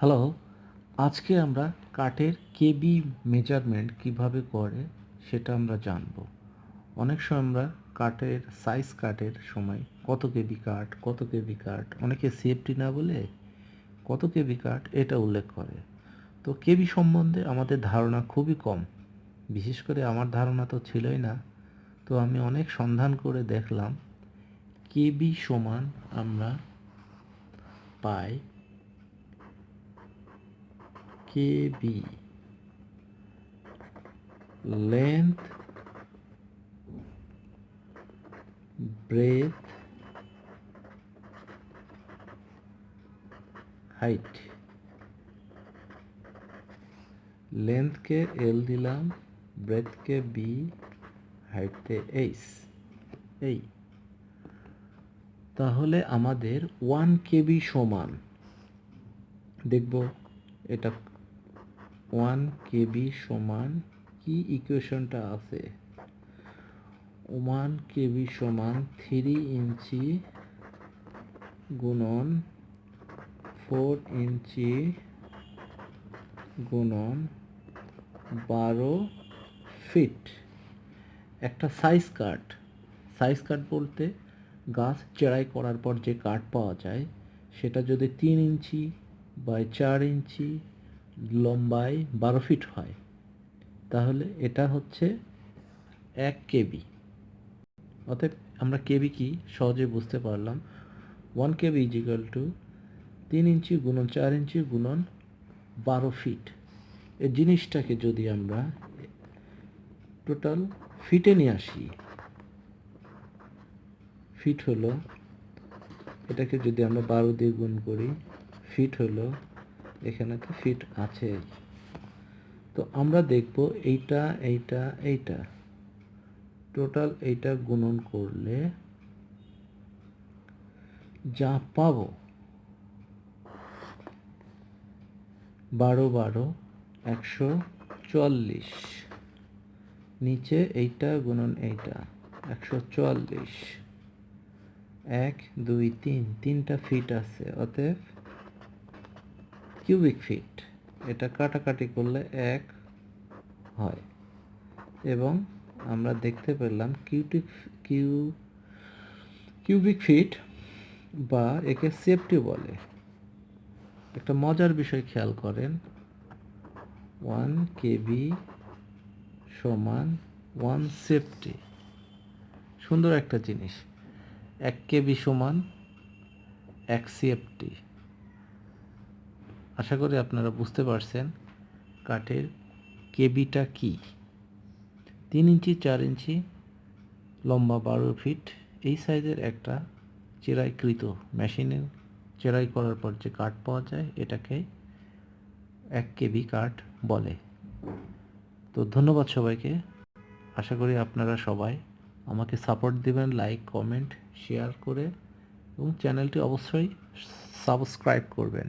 Hello আজকে আমরা কাঠের কেবি মেজারমেন্ট কীভাবে করে সেটা আমরা জানব। অনেক সময় আমরা কাঠের সাইজ কাঠের সময় কত কেবি কাঠ, কত কেবি কাঠ, অনেকে সেফটি না বলে কত কেবি কাঠ এটা উল্লেখ করে। তো কেবি সম্বন্ধে আমাদের ধারণা খুবই কম, বিশেষ করে আমার ধারণা তো ছিলই না। তো আমি অনেক সন্ধান করে দেখলাম কেবি সমান আমরা পাই KB length, breadth, height. লেন্থকে L দিলাম ব্রেথকে বি হাইটকে এইচ এই। তাহলে আমাদের ওয়ান কেবি সমান। দেখব এটা ওয়ান কেবি সমান কি ইকুয়েশনটা আছে? ওয়ান কেবি সমান থ্রি ইঞ্চি গুণন ফোর ইঞ্চি গুণন বারো ফিট। একটা সাইজ কাঠ সাইজ কাঠ বলতে গাছ চেরাই করার পর যে কাঠ পাওয়া যায়, সেটা যদি তিন ইঞ্চি বাই চার ইঞ্চি লম্বায় বারো ফিট হয়। তাহলে এটা হচ্ছে এক কেবি। অতএব আমরা কেবি কি সহজে বুঝতে পারলাম। ওয়ান কেবি ইজিক্যাল টু তিন ইঞ্চি গুণন চার ইঞ্চি গুণন বারো ফিট। এই জিনিসটাকে যদি আমরা টোটাল ফিটে নিয়ে আসি, ফিট হলো, এটাকে যদি আমরা বারো দিয়ে গুণ করি, ফিট হলো এখানে তো ফিট আছে। তো আমরা দেখব এইটা এইটা এইটা। টোটাল এইটা গুণন করলে যা পাবো, বারো বারো, একশো চুয়াল্লিশ নিচে এইটা গুণন এইটা, একশো চুয়াল্লিশ এক, দুই, তিন, তিনটা ফিট আছে, অতএব কিউবিক ফিট, এটা কাটাকাটি করলে এক হয়। এবং আমরা দেখতে পেলাম কিউটিক কিউ, কিউবিক ফিট বা একে সেফটি বলে। একটা মজার বিষয় খেয়াল করেন, ওয়ান কেবি সমান ওয়ান সেফটি। সুন্দর একটা জিনিস, এক কেবি সমান এক সেফটি। আশা করি আপনারা বুঝতে পারছেন কাঠের কেবিটা কি। তিন ইঞ্চি, চার ইঞ্চি, লম্বা বারো ফিট, এই সাইজের একটা চেরাইকৃত মেশিনে চেরাই করার পর যে কাঠ পাওয়া যায়, এটাকে এক কেবি কাঠ বলে। তো ধন্যবাদ সবাইকে। আশা করি আপনারা সবাই আমাকে সাপোর্ট দেবেন, লাইক, কমেন্ট, শেয়ার করে এবং চ্যানেলটি অবশ্যই সাবস্ক্রাইব করবেন।